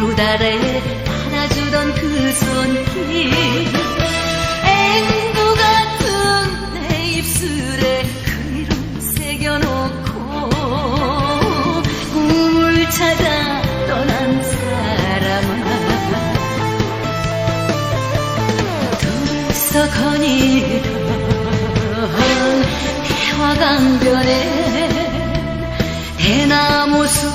아래 안아주던 그 손길. 앵두 같은 내 입술에 그 이름 새겨놓고 꿈을 찾아 떠난 사람아. 둘이서 거닐던 대화강변에 대나무 숲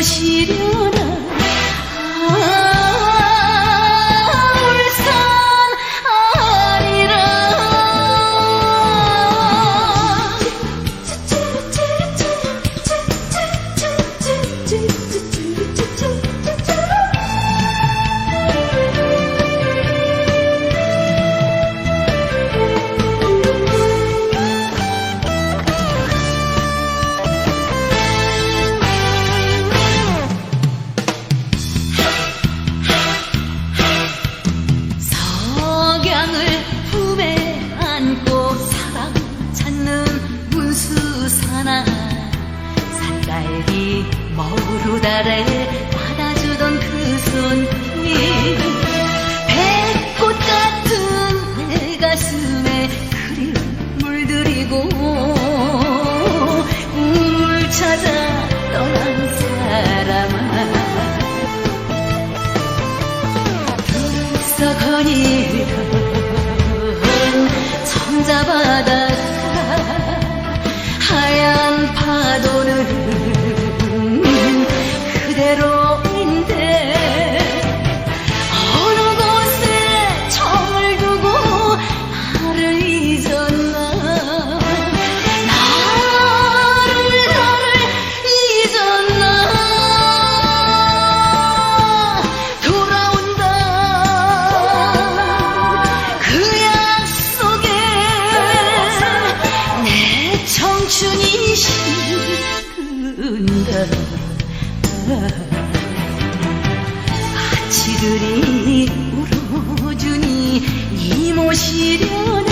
이모 딸기 머루 아래 받아주던 그 손길 배꽃 같은 내 가슴에 그리움 물들이고 꿈을 찾아 떠난 사람아. 거닐던 청자바다 하얀 파도는 식은다 같이 그리 울어주니 이 모시려나